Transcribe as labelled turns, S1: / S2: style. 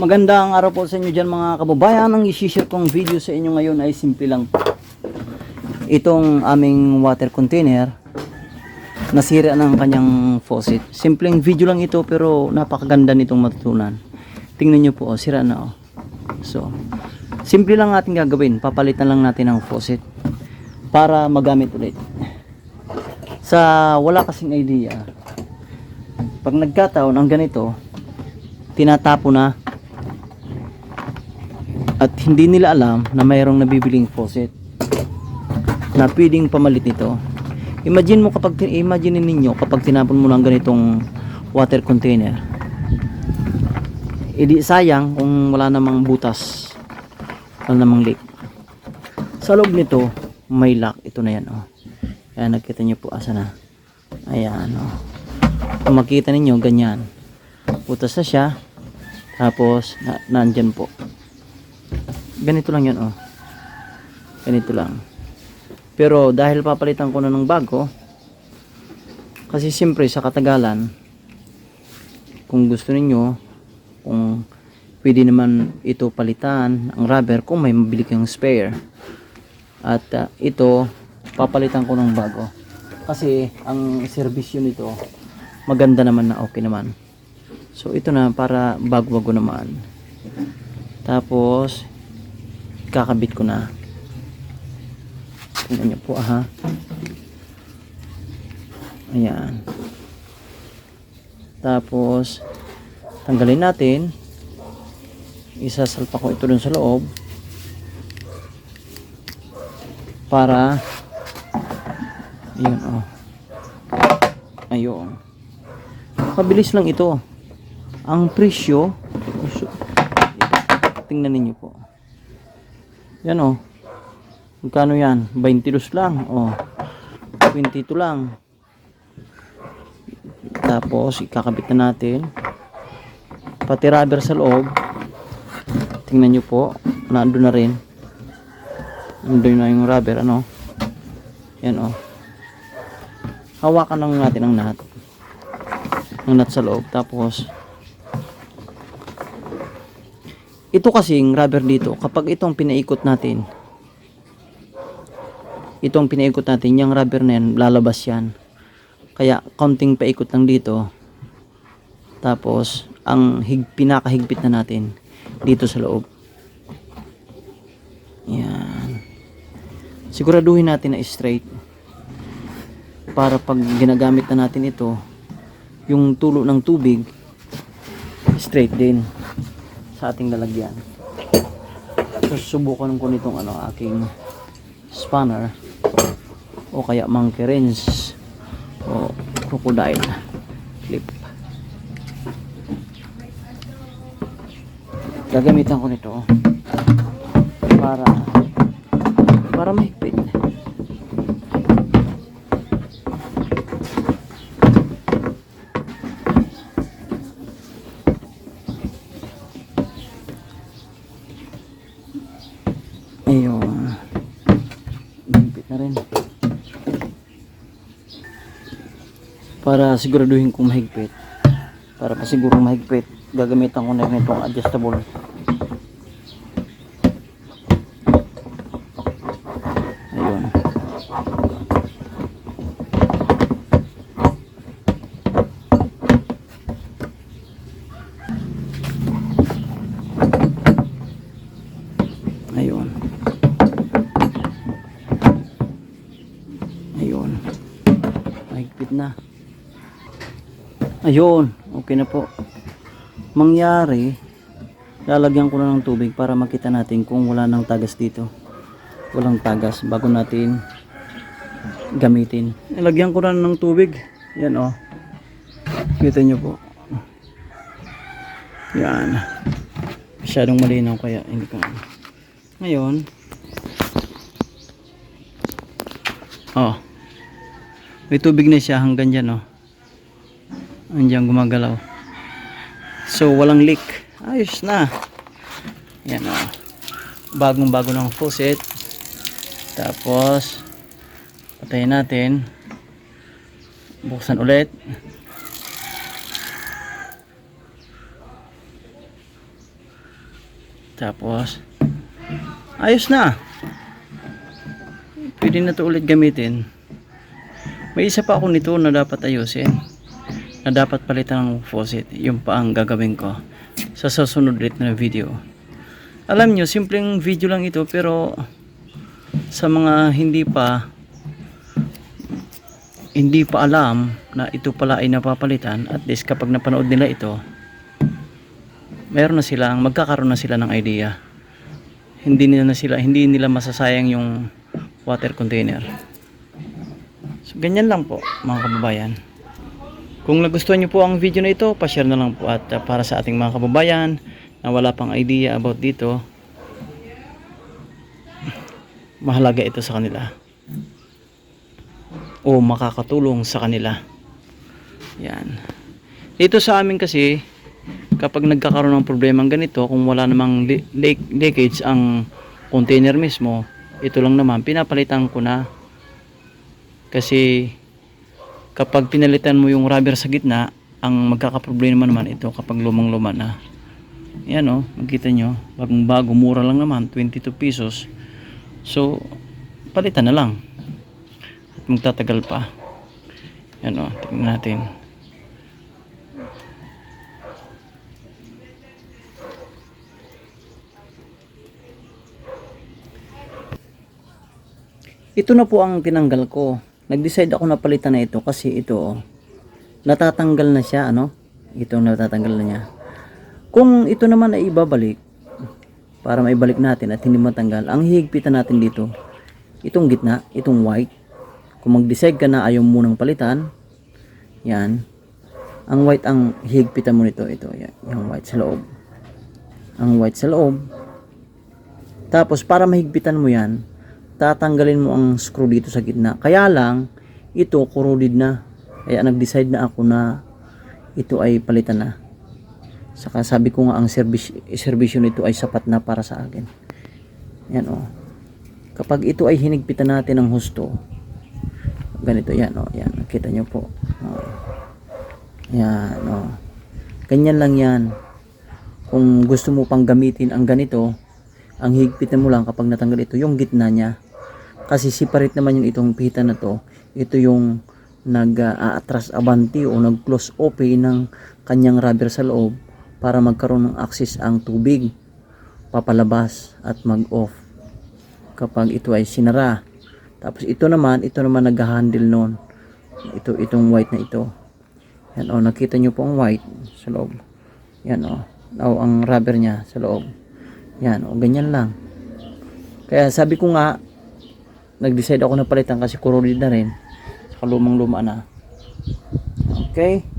S1: Magandang araw po sa inyo dyan mga kababayan. Ang isi-share kong video sa inyo ngayon ay simple lang. Itong aming water container, nasira ng kanyang faucet. Simpleng video lang ito pero napakaganda nitong matutunan. Tingnan nyo po, oh, sira na oh. So, simple lang ating gagawin. Papalitan lang natin ang faucet para magamit ulit. Sa wala kasing idea, pag nagkataon ang ganito, tinatapo na at hindi nila alam na mayroong nabibiling faucet na pwedeng pamalit nito. Imagine mo kapag imagine ninyo kapag tinapon mo ng ganitong water container. Edi sayang kung wala namang butas. Wala namang leak. Sa loob nito, may lock. Ito na yan, oh. Ayan, nakita nyo po asa na. Ayan, oh. Kung makita ninyo, ganyan. Butas na siya. Tapos, na, nandyan po. Ganito lang yan, oh. Ganito lang. Pero dahil papalitan ko na ng bago, kasi siyempre sa katagalan, kung gusto ninyo, kung pwede naman ito palitan, ang rubber, kung may mabili kang spare. At ah, ito, papalitan ko ng bago. Kasi ang serbisyo nito, maganda naman na okay naman. So ito na para bago-bago naman. Tapos, kakabit ko na. Tingnan niyo po ha. Ayan. Tapos, tanggalin natin. Isasalpa ko ito dun sa loob. Para, ayun oh. Ayun. Mabilis lang ito. Ang presyo, tingnan ninyo po. Yan oh. Magkano yan? 22 lang. Oh. 22 lang. Tapos, ikakabit na natin. Pati rubber sa loob. Tingnan nyo po. Nandun na rin. Nandun na yung rubber. Ano? Yan oh. Hawakan lang natin ang nut. Ang nut sa loob. Tapos, ito kasing rubber dito, kapag itong pinaikot natin, itong pinaikot natin, yung rubber na yan, lalabas yan. Kaya, counting paikot lang dito. Tapos, ang hig, pinakahigpit na natin, dito sa loob. Yan. Siguraduhin natin na straight. Para pag ginagamit na natin ito, yung tulo ng tubig, straight din sa ating lalagyan. So, subukan ko nitong ano, aking spanner o kaya monkey wrench o crocodile clip. Gagamitan ko nito para para mahigpit. Ayun. Mahigpit na rin. Para siguraduhin kong mahigpit. Para pa mahigpit, gagamitan ko na rin itong adjustable. Ayun. Ayun. Ayun. Mahigpit na. Ayun. Okay na po. Mangyari, lalagyan ko na ng tubig para makita natin kung wala nang tagas dito. Walang tagas bago natin gamitin. Nilagyan ko na ng tubig. Yan oh. Kita nyo po. Yan. Masyadong malinaw kaya hindi ko ngayon, oh, may tubig na siya hanggang dyan, oh. Andiyan gumagalaw. So, walang leak. Ayos na. Yan, oh. Bagong bago ng faucet. Tapos, patayin natin. Buksan ulit. Tapos, ayos na. Pwede na to ulit gamitin. May isa pa ako nito na dapat ayusin. Na dapat palitan ng faucet. Yung pa ang gagawin ko sa susunod ulit na video. Alam nyo, simpleng video lang ito pero sa mga hindi pa hindi pa alam na ito pala ay napapalitan at least kapag napanood nila ito meron na silang magkakaroon na sila ng idea hindi nila na sila hindi nila masasayang yung water container so ganyan lang po mga kababayan kung nagustuhan nyo po ang video na ito pa-share na lang po at uh, para sa ating mga kababayan na wala pang idea about dito mahalaga ito sa kanila o makakatulong sa kanila. Yan. Dito sa amin kasi kapag nagkakaroon ng problema ganito kung wala namang leakage ang container mismo, ito lang naman pinapalitan ko na kasi kapag pinalitan mo yung rubber sa gitna, ang magkakaproblema naman ito kapag lumang-luma na. Yan o, makita nyo, bagong bago, mura lang naman, 22 pesos. So, palitan na lang. At magtatagal pa. Yan o, tingnan natin. Ito na po ang tinanggal ko nag-decide ako na palitan na ito kasi ito oh, natatanggal na siya ano? Ito natatanggal na niya. Kung ito naman ay ibabalik para maibalik natin at hindi matanggal ang hihigpitan natin dito itong gitna, itong white. Kung mag-decide ka na ayaw munang palitan yan. Ang white ang higpitan mo nito ito yan, yung white sa loob. Ang white sa loob. Tapos para mahigpitan mo yan tatanggalin mo ang screw dito sa gitna. Kaya lang ito corroded na. Kaya nag-decide na ako na ito ay palitan na. Saka sabi ko nga ang service, servisyo nito ay sapat na para sa akin. Yan o kapag ito ay hinigpitan natin ng husto ganito yan o yan nakita nyo po. O. yan o ganyan lang yan. Kung gusto mo pang gamitin ang ganito ang higpitan mo lang kapag natanggal ito yung gitna niya kasi separate naman yung itong pita na to. Ito yung nag-aatras abanti o nag-close open ng kanyang rubber sa loob para magkaroon ng access ang tubig papalabas at mag-off kapag ito ay sinara. Tapos ito naman ito naman nag-handle noon ito itong white na ito. Yan o nakita nyo po ang white sa loob. Yan o o ang rubber niya sa loob. Yan o ganyan lang. Kaya sabi ko nga nag-decide ako na palitan kasi corroded na rin. Saka lumang luma na. Okay